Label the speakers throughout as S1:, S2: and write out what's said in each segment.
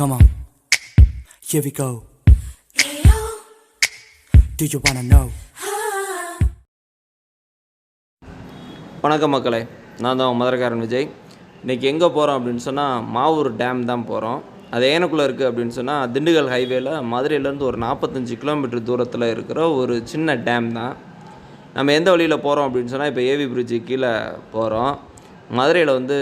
S1: Come on, here we go. Do you wanna know?
S2: வணக்கம் மக்களே. நான் தான் மதுரக்காரன் விஜய். இன்றைக்கி எங்கே போகிறோம் அப்படின்னு சொன்னால் மாவூர் டேம் தான் போகிறோம் அது ஏனக்குள்ளே இருக்குது அப்படின்னு சொன்னால் திண்டுக்கல் ஹைவேல மதுரையிலேருந்து ஒரு நாற்பத்தஞ்சு கிலோமீட்டர் தூரத்தில் இருக்கிற ஒரு சின்ன டேம் தான். நம்ம எந்த வழியில் போகிறோம் அப்படின்னு சொன்னால் இப்போ ஏவி பிரிட்ஜு கீழே போகிறோம் மதுரையில் வந்து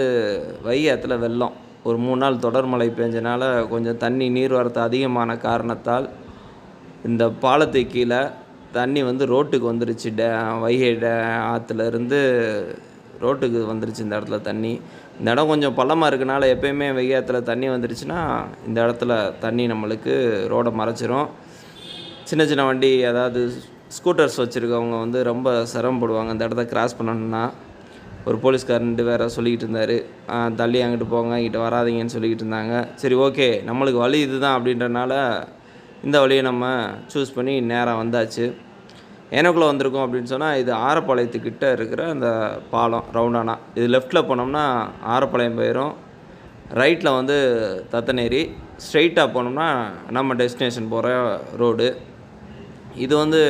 S2: வைகாத்துல வெள்ளம். ஒரு மூணு நாள் தொடர் மழை பெஞ்சனால கொஞ்சம் தண்ணி நீர்வரத்து அதிகமான காரணத்தால் இந்த பாலத்து கீழே தண்ணி வந்து ரோட்டுக்கு வந்துருச்சு. டே வைகை டே ஆற்றுல இருந்து ரோட்டுக்கு வந்துருச்சு இந்த இடத்துல தண்ணி. இந்த இடம் கொஞ்சம் பள்ளமாக இருக்கனால எப்பயுமே வைகை ஆற்றுல தண்ணி வந்துருச்சுன்னா இந்த இடத்துல தண்ணி நம்மளுக்கு ரோடை மறைச்சிரும். சின்ன சின்ன வண்டி அதாவது ஸ்கூட்டர்ஸ் வச்சுருக்கவங்க வந்து ரொம்ப சிரமப்படுவாங்க. இந்த இடத்த கிராஸ் பண்ணணுன்னா ஒரு போலீஸ்காரன்ட்டு வேறு சொல்லிக்கிட்டு இருந்தார். தள்ளி அங்கிட்டு போங்க இங்கிட்ட வராதீங்கன்னு சொல்லிக்கிட்டு இருந்தாங்க. சரி ஓகே நம்மளுக்கு வழி இதுதான் அப்படின்றனால இந்த வழியை நம்ம சூஸ் பண்ணி நேராக வந்தாச்சு. எனக்குள்ளே வந்திருக்கோம் அப்படின்னு சொன்னால் இது ஆரப்பாளையத்துக்கிட்ட இருக்கிற அந்த பாலம் ரவுண்டானா. இது லெஃப்ட்டில் போனோம்னா ஆரப்பாளையம் போயிடும் ரைட்டில் வந்து தத்தநேரி ஸ்ட்ரைட்டாக போனோம்னா நம்ம டெஸ்டினேஷன் போகிற ரோடு இது வந்து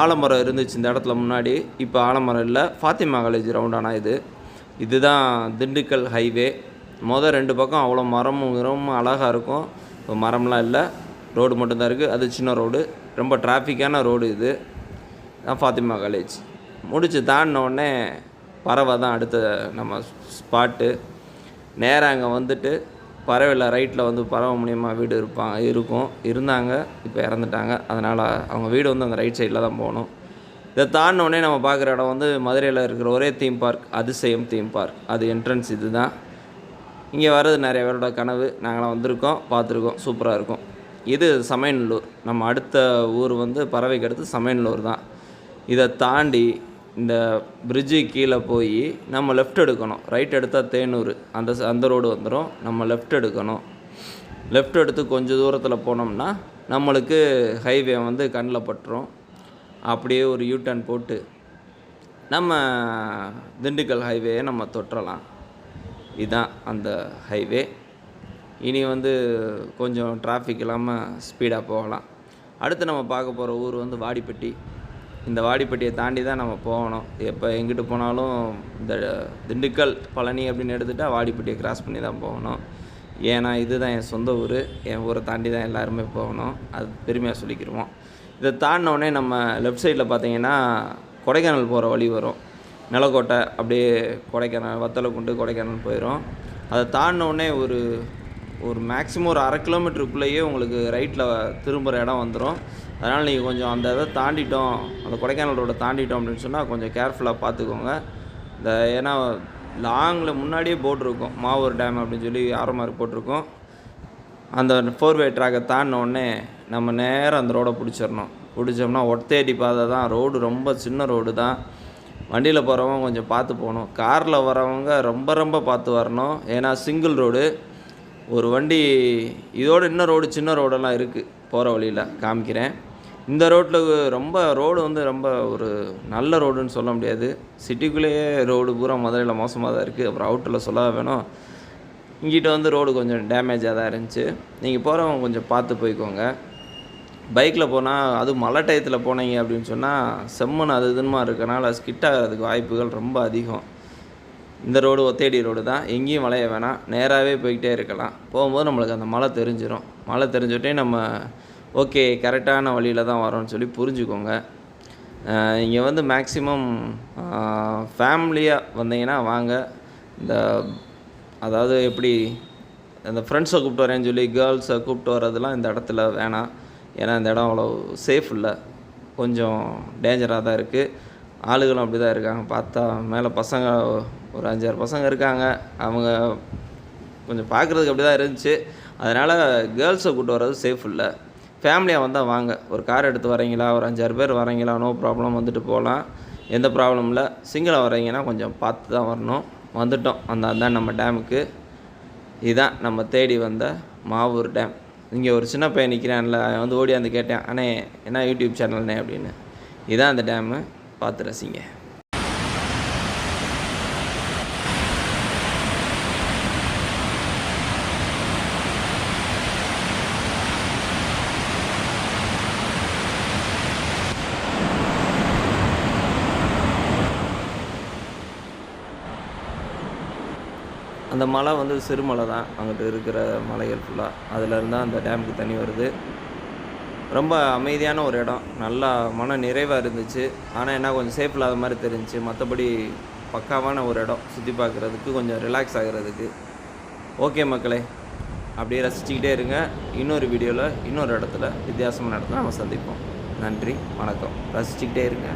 S2: ஆலமரம் இருந்துச்சு இந்த இடத்துல முன்னாடி. இப்போ ஆலமரம் இல்லை. ஃபாத்திமா காலேஜ் ரவுண்டானா இது. இதுதான் திண்டுக்கல் ஹைவே மொதல் ரெண்டு பக்கம் அவ்வளோ மரமும் கிரமும் அழகாக இருக்கும். இப்போ மரம்லாம் இல்லை. ரோடு மட்டும்தான் இருக்குது அது சின்ன ரோடு ரொம்ப டிராஃபிக்கான ரோடு இது. தான் ஃபாத்திமா காலேஜ். முடிச்சு தாண்டினோடனே பறவை தான் அடுத்த நம்ம ஸ்பாட்டு நேராக அங்கே வந்துட்டு பறவையில் ரைட்டில் வந்து பறவை மூலியமாக வீடு இருப்பாங்க இருக்கும். இருந்தாங்க இப்போ இறந்துட்டாங்க. அதனால் அவங்க வீடு வந்து அந்த ரைட் சைடில் தான் போகணும். இதை தாண்டினோடனே நம்ம பார்க்குற இடம் வந்து மதுரையில் இருக்கிற ஒரே theme park Athisayam theme park அது என்ட்ரன்ஸ் இது தான் இங்கே வர்றது நிறைய பேரோட கனவு. நாங்களாம் வந்திருக்கோம் பார்த்துருக்கோம். சூப்பராக இருக்கும். இது சமையநல்லூர். நம்ம அடுத்த ஊர் வந்து பறவைக்கு அடுத்து சமையநல்லூர் தான். இதை தாண்டி இந்த பிரிட்ஜு கீழே போய் நம்ம லெஃப்ட் எடுக்கணும். ரைட் எடுத்தால் தேனூர். அந்த அந்த ரோடு வந்துடும் நம்ம லெஃப்ட் எடுக்கணும். லெஃப்ட் எடுத்து கொஞ்சம் தூரத்தில் போனோம்னா நம்மளுக்கு ஹைவே வந்து கண்ணில் பட்டுரும். அப்படியே ஒரு யூ டர்ன் போட்டு நம்ம திண்டுக்கல் ஹைவேயை நம்ம தொட்டுறலாம் இதுதான் அந்த ஹைவே இனி வந்து கொஞ்சம் டிராஃபிக் இல்லாமல் ஸ்பீடாக போகலாம். அடுத்து நம்ம பார்க்க போகிற ஊர் வந்து வாடிப்பட்டி. இந்த வாடிப்பட்டியை தாண்டி தான் நம்ம போகணும். எப்போ எங்கிட்டு போனாலும் இந்த திண்டுக்கல் பழனி அப்படின்னு எடுத்துட்டால் வாடிப்பட்டியை கிராஸ் பண்ணி தான் போகணும். ஏன்னா இதுதான் என் சொந்த ஊர். என் ஊரை தாண்டி தான் எல்லாருமே போகணும். அது பெருமையாக சொல்லிக்கிடுவோம் இதை தாண்டினோடனே நம்ம லெஃப்ட் சைடில் பார்த்தீங்கன்னா கொடைக்கானல் போகிற வழி வரும். நிலக்கோட்டை அப்படியே கொடைக்கானல் வத்தலை கொண்டு கொடைக்கானல் போயிடும் அதை தாண்டினோடனே ஒரு ஒரு மேக்ஸிமம் ஒரு அரை கிலோமீட்டருக்குள்ளேயே உங்களுக்கு ரைட்டில் திரும்புகிற இடம் வந்துடும் அதனால் நீங்கள் கொஞ்சம் அந்த இதை தாண்டிட்டோம் அந்த கொடைக்கானல் ரோடை தாண்டிட்டோம் அப்படின்னு சொன்னால் கொஞ்சம் கேர்ஃபுல்லாக பார்த்துக்கோங்க இந்த ஏன்னா லாங்கில் முன்னாடியே போட் இருக்கும் மாவூர் டேம் அப்படின்னு சொல்லி ஆரமாக போட்டிருக்கோம். அந்த ஃபோர் வே ட்ராக்கை தாண்டினோடனே நம்ம நேராக அந்த ரோடை பிடிச்சிடணும். பிடிச்சோம்னா ஒத்தையடி பாதை தான் ரோடு ரொம்ப சின்ன ரோடு தான். வண்டியில் போகிறவங்க கொஞ்சம் பார்த்து போகணும். காரில் வரவங்க ரொம்ப ரொம்ப பார்த்து வரணும். ஏன்னா சிங்கிள் ரோடு ஒரு வண்டி இதோட இன்னும் ரோடு சின்ன ரோடெல்லாம் இருக்குது போகிற வழியில் காமிக்கிறேன். இந்த ரோட்டில் ரொம்ப ரோடு வந்து ரொம்ப ஒரு நல்ல ரோடுன்னு சொல்ல முடியாது. சிட்டிக்குள்ளேயே ரோடு பூரா மதுரையில் மோசமாக தான் இருக்குது அப்புறம் அவுட்டரில் சொல்ல வேணும்? இங்கிட்ட வந்து ரோடு கொஞ்சம் டேமேஜாக தான் இருந்துச்சு. நீங்கள் போகிறவங்க கொஞ்சம் பார்த்து போய்க்கோங்க. பைக்கில் போனால் அதுவும் மழை டயத்தில் போனீங்க அப்படின்னு சொன்னால் செம்மன் அது இதுமா இருக்கனால ஸ்கிட் ஆகிறதுக்கு வாய்ப்புகள் ரொம்ப அதிகம். இந்த ரோடு ஒத்தேடி ரோடு தான். எங்கேயும் வளைய வேணாம். நேராகவே போய்கிட்டே இருக்கலாம். போகும்போது நம்மளுக்கு அந்த மழை தெரிஞ்சிடும் மழை தெரிஞ்சுட்டே நம்ம ஓகே கரெக்டான வழியில் தான் வரோம்னு சொல்லி புரிஞ்சுக்கோங்க. இங்கே வந்து மேக்ஸிமம் ஃபேமிலியாக வந்தீங்கன்னா வாங்க. இந்த அதாவது எப்படி அந்த ஃப்ரெண்ட்ஸை கூப்பிட்டு வரேன்னு சொல்லி கேர்ள்ஸை கூப்பிட்டு வர்றதெல்லாம் இந்த இடத்துல வேணாம். ஏன்னா இந்த இடம் அவ்வளோ சேஃப் இல்லை. கொஞ்சம் டேஞ்சராக தான் இருக்குது ஆளுகளும் அப்படி தான் இருக்காங்க. பார்த்தா மேலே பசங்க ஒரு அஞ்சாறு பசங்க இருக்காங்க. அவங்க கொஞ்சம் பார்க்குறதுக்கு அப்படி தான் இருந்துச்சு. அதனால் கேர்ள்ஸை கூப்பிட்டு வர்றது சேஃப் இல்லை. ஃபேமிலியாக வந்தால் வாங்க. ஒரு கார் எடுத்து வரீங்களா ஒரு அஞ்சாறு பேர் வரீங்களா நோ ப்ராப்ளம் வந்துட்டு போகலாம். எந்த ப்ராப்ளம் இல்லை. சிங்கிளாக வரீங்கன்னா கொஞ்சம் பார்த்து தான் வரணும். வந்துட்டோம். அந்த தான் நம்ம டேமுக்கு இதுதான் நம்ம தேடி வந்த மாவூர் டேம் இங்கே ஒரு சின்ன பையன் நிற்கிறான்ல அவன் வந்து ஓடியாந்து கேட்டேன் அண்ணே என்ன யூடியூப் சேனல்னே அப்படின்னு. இதான் அந்த டேமு பார்த்து ரசிங்க. அந்த மலை வந்து சிறுமலை தான் அங்கிட்டு இருக்கிற மலைகள் ஃபுல்லாக அதிலேருந்து அந்த டேமுக்கு தண்ணி வருது. ரொம்ப அமைதியான ஒரு இடம். நல்லா மன நிறைவாக இருந்துச்சு. ஆனால் என்ன கொஞ்சம் சேஃப் இல்லாத மாதிரி தெரிஞ்சுச்சு. மற்றபடி பக்காவான ஒரு இடம். சுற்றி பார்க்குறதுக்கு கொஞ்சம் ரிலாக்ஸ் ஆகுறதுக்கு. ஓகே மக்களே அப்படியே ரசிச்சுக்கிட்டே இருங்க. இன்னொரு வீடியோவில் இன்னொரு இடத்துல வித்தியாசமான இடத்துல நம்ம சந்திப்போம். நன்றி வணக்கம். ரசிச்சுக்கிட்டே இருங்க.